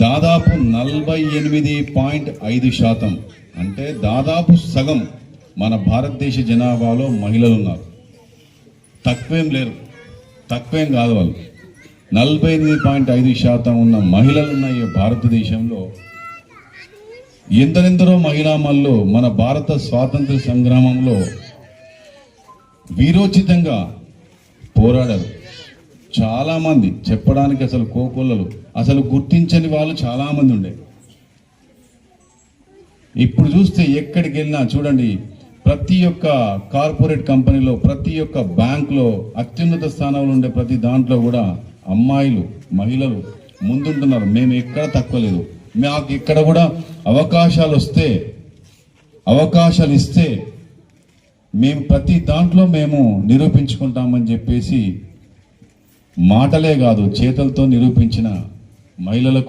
దాదాపు నలభై ఎనిమిది పాయింట్ ఐదు శాతం. అంటే దాదాపు సగం మన భారతదేశ జనాభాలో మహిళలు ఉన్నారు. తక్కువేం లేరు. తక్కువేం కాదు వాళ్ళు. నలభై ఎనిమిది పాయింట్ ఐదు శాతం ఉన్న మహిళలు ఉన్న ఈ భారతదేశంలో. ఎందరెందరో మహిళా మల్లు మన భారత స్వాతంత్ర సంగ్రామంలో వీరోచితంగా పోరాడారు. చాలామంది చెప్పడానికి అసలు కోకొల్లలు అసలు గుర్తించని వాళ్ళు చాలామంది ఉండే. ఇప్పుడు చూస్తే ఎక్కడికి వెళ్ళినా చూడండి ప్రతి ఒక్క కార్పొరేట్ కంపెనీలో ప్రతి ఒక్క బ్యాంక్లో అత్యున్నత స్థానంలో ఉండే ప్రతి దాంట్లో కూడా అమ్మాయిలు మహిళలు ముందుంటున్నారు. మేము ఎక్కడ తక్కువ లేదు. మాకు ఇక్కడ కూడా అవకాశాలు వస్తే అవకాశాలు ఇస్తే మేము ప్రతి దాంట్లో మేము నిరూపించుకుంటామని చెప్పేసి మాటలే కాదు చేతలతో నిరూపించిన మహిళలకు